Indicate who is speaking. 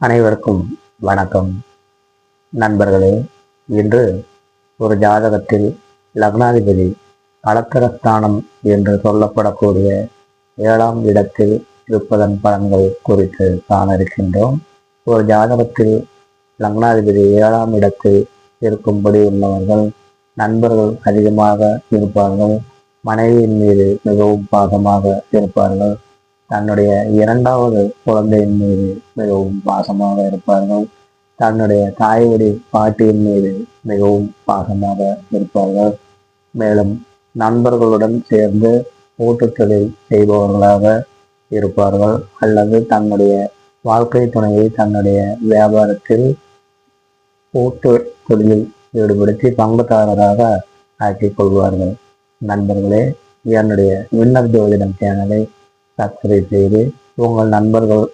Speaker 1: அனைவருக்கும் வணக்கம். நண்பர்களே இன்று ஒரு ஜாதகத்தில் லக்னாதிபதி கலத்திரஸ்தானம் என்று சொல்லப்படக்கூடிய ஏழாம் இடத்தில் இருப்பதன் பலன்கள் குறித்து காண இருக்கின்றோம் ஒரு ஜாதகத்தில் லக்னாதிபதி ஏழாம் இடத்தில் இருக்கும்படி உள்ளவர்கள் நண்பர்கள் அதிகமாக இருப்பார்கள் மனைவியின் மீது மிகவும் பாகமாக இருப்பார்கள் தன்னுடைய இரண்டாவது குழந்தையின் மீது மிகவும் பாசமாக இருப்பார்கள். தன்னுடைய தாய்வடி பாட்டியின் மீது மிகவும் பாசமாக இருப்பார்கள். மேலும் நண்பர்களுடன் சேர்ந்து ஊட்டுத்தொழில் செய்பவர்களாக இருப்பார்கள். அல்லது தன்னுடைய வாழ்க்கை துணையை தன்னுடைய வியாபாரத்தில் கூட்டு தொழிலில் ஈடுபடுத்தி பங்குதாரராக ஆக்கிக் கொள்வார்கள். நண்பர்களே என்னுடைய விண்ணர் ஜோதிடம் சேனலை சப்ஸ்கிரைப் செய்து உங்கள் நண்பர்கள்